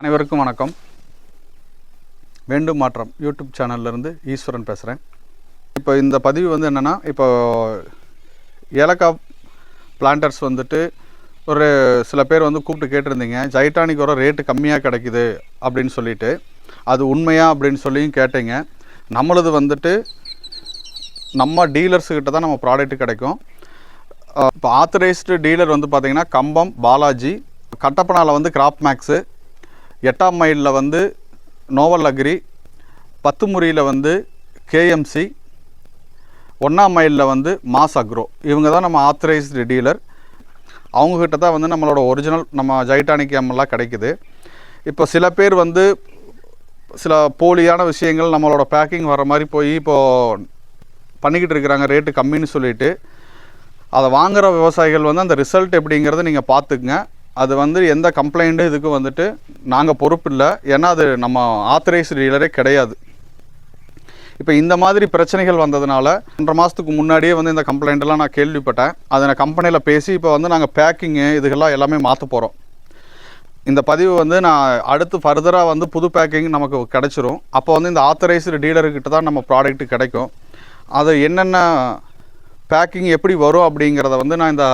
அனைவருக்கும் வணக்கம். வேண்டும் மாற்றம். யூடியூப் சேனல்லேருந்து ஈஸ்வரன் பேசுகிறேன் இப்போ இந்த பதிவு வந்து என்னென்னா இப்போ ஏலக்காய் பிளான்டர்ஸ் வந்துட்டு ஒரு சில பேர் வந்து கூப்பிட்டு கேட்டிருந்தீங்க ஜைட்டானிக் வர ரேட்டு கம்மியாக கிடைக்குது அப்படின்னு சொல்லிட்டு. அது உண்மையா அப்படின்னு சொல்லியும் கேட்டீங்க. நம்மளது வந்துட்டு நம்ம டீலர்ஸுக்கிட்ட தான் நம்ம ப்ராடக்ட் கிடைக்கும். இப்போ ஆத்தரைஸ்டு டீலர் வந்து பார்த்திங்கன்னா கம்பம் பாலாஜி கட்டப்பனாவில் வந்து கிராப் மேக்ஸு எட்டாம் மைலில் வந்து நோவல் அக்ரி பத்துமுறியில் வந்து கேஎம்சி ஒன்றாம் மைலில் வந்து மாஸ் அக்ரோ. இவங்க தான் நம்ம ஆத்தரைஸ்டு டீலர் அவங்கக்கிட்ட தான் வந்து நம்மளோட ஒரிஜினல் நம்ம ஜைட்டானிக் எல்லாம் கிடைக்குது. இப்போ சில பேர் வந்து சில போலியான விஷயங்கள் நம்மளோட பேக்கிங் வர மாதிரி போய் இப்போது பண்ணிக்கிட்டு இருக்கிறாங்க ரேட்டு கம்மின்னு சொல்லிவிட்டு அதை வாங்குகிற விவசாயிகள் வந்து அந்த ரிசல்ட் எப்படிங்கிறத நீங்கள் பார்த்துக்குங்க. அது வந்து எந்த கம்ப்ளைண்ட்டும் இதுக்கு வந்துட்டு நாங்கள் பொறுப்பு இல்லை ஏன்னா அது நம்ம ஆத்தரைஸ் டீலரே கிடையாது. இப்போ இந்த மாதிரி பிரச்சனைகள் வந்ததுனால ஒன்றரை மாதத்துக்கு முன்னாடியே வந்து இந்த கம்ப்ளைண்ட்டெல்லாம் நான் கேள்விப்பட்டேன். அதை நான் கம்பெனியில் பேசி இப்போ வந்து நாங்கள் பேக்கிங்கு இதுகெல்லாம் எல்லாமே மாற்ற போகிறோம் இந்த பதிவு வந்து நான் அடுத்து ஃபர்தராக வந்து புது பேக்கிங் நமக்கு கிடச்சிரும். அப்போ வந்து இந்த ஆத்தரைஸ்டு டீலர்கிட்ட தான் நம்ம ப்ராடக்ட் கிடைக்கும். அது என்னென்ன பேக்கிங் எப்படி வரும் அப்படிங்கிறத வந்து நான் இந்த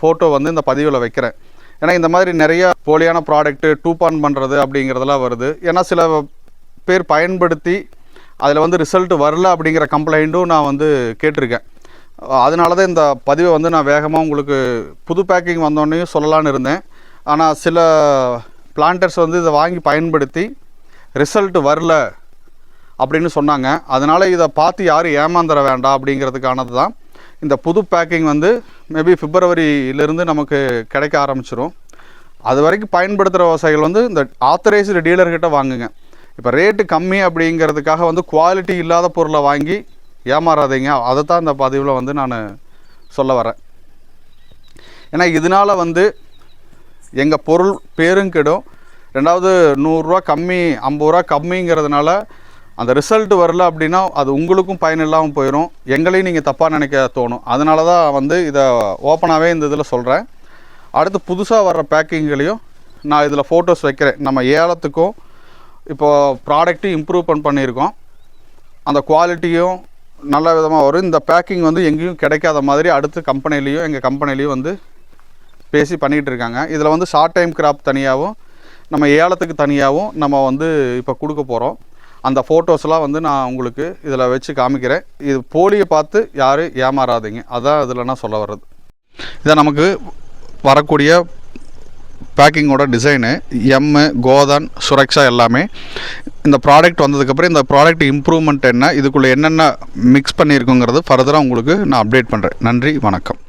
ஃபோட்டோ வந்து இந்த பதிவில் வைக்கிறேன். ஏன்னா இந்த மாதிரி நிறைய போலியான ப்ராடக்ட்டு டூபான் பண்ணுறது அப்படிங்கிறதெல்லாம் வருது. ஏன்னா சில பேர் பயன்படுத்தி அதில் வந்து ரிசல்ட் வரல அப்படிங்கிற கம்ப்ளைண்ட்டும் நான் வந்து கேட்டிருக்கேன். அதனால தான் இந்த பதிவை வந்து நான் வேகமாக உங்களுக்கு புது பேக்கிங் வந்தோடனையும் சொல்லலான்னு இருந்தேன். ஆனால் சில பிளான்டர்ஸ் வந்து இதை வாங்கி பயன்படுத்தி ரிசல்ட் வரல அப்படின்னு சொன்னாங்க. அதனால் இதை பார்த்து யாரும் ஏமாந்துட வேண்டாம் அப்படிங்கிறதுக்கானது தான் இந்த புது பேக்கிங் வந்து மேபி பிப்ரவரியிலேருந்து நமக்கு கிடைக்க ஆரம்பிச்சிடும் அது வரைக்கும் பயன்படுத்துகிற விவசாயிகள் வந்து இந்த ஆத்தரைஸ்டு டீலர்கிட்ட வாங்குங்க. இப்போ ரேட்டு கம்மி அப்படிங்கிறதுக்காக வந்து குவாலிட்டி இல்லாத பொருளை வாங்கி ஏமாறாதீங்க. அதை தான் இந்த பதிவில் வந்து நான் சொல்ல வரேன். ஏன்னா இதனால் வந்து எங்கள் பொருள் பேரும் கெடும் ரெண்டாவது நூறுரூவா கம்மி ஐம்பது ரூபா கம்மிங்கிறதுனால அந்த ரிசல்ட் வரல அப்படின்னா அது உங்களுக்கும் பயன் இல்லாமல் போயிடும் எங்களையும் நீங்கள் தப்பாக நினைக்க தோணும். அதனால தான் வந்து இதை ஓப்பனாகவே இந்த இதில் சொல்கிறேன் அடுத்து புதுசாக வர்ற பேக்கிங்களையும் நான் இதில் ஃபோட்டோஸ் வைக்கிறேன். நம்ம ஏலத்துக்கும் இப்போது ப்ராடக்ட்டும் இம்ப்ரூவ்மெண்ட் பண்ணியிருக்கோம். அந்த குவாலிட்டியும் நல்ல விதமாக வரும். இந்த பேக்கிங் வந்து எங்கேயும் கிடைக்காத மாதிரி அடுத்து கம்பெனிலேயும் எங்கள் கம்பெனிலேயும் வந்து பேசி பண்ணிகிட்டு இருக்காங்க. இதில் வந்து ஷார்ட் டைம் கிராப் தனியாகவும் நம்ம ஏலத்துக்கு தனியாகவும் நம்ம வந்து இப்போ கொடுக்க போகிறோம் அந்த ஃபோட்டோஸ்லாம் வந்து நான் உங்களுக்கு இதில் வச்சு காமிக்கிறேன். இது போலியை பார்த்து யாரும் ஏமாறாதீங்க. அதான் இதில் நான் சொல்ல வர்றது. இதை நமக்கு வரக்கூடிய பேக்கிங்கோட டிசைனு எம்மு கோதான் சுரக்ஷா எல்லாமே. இந்த ப்ராடக்ட் வந்ததுக்கப்புறம் இந்த ப்ராடக்ட் இம்ப்ரூவ்மெண்ட் என்ன இதுக்குள்ளே என்னென்ன மிக்ஸ் பண்ணியிருக்குங்கிறது ஃபர்தராக உங்களுக்கு நான் அப்டேட் பண்ணுறேன் நன்றி வணக்கம்.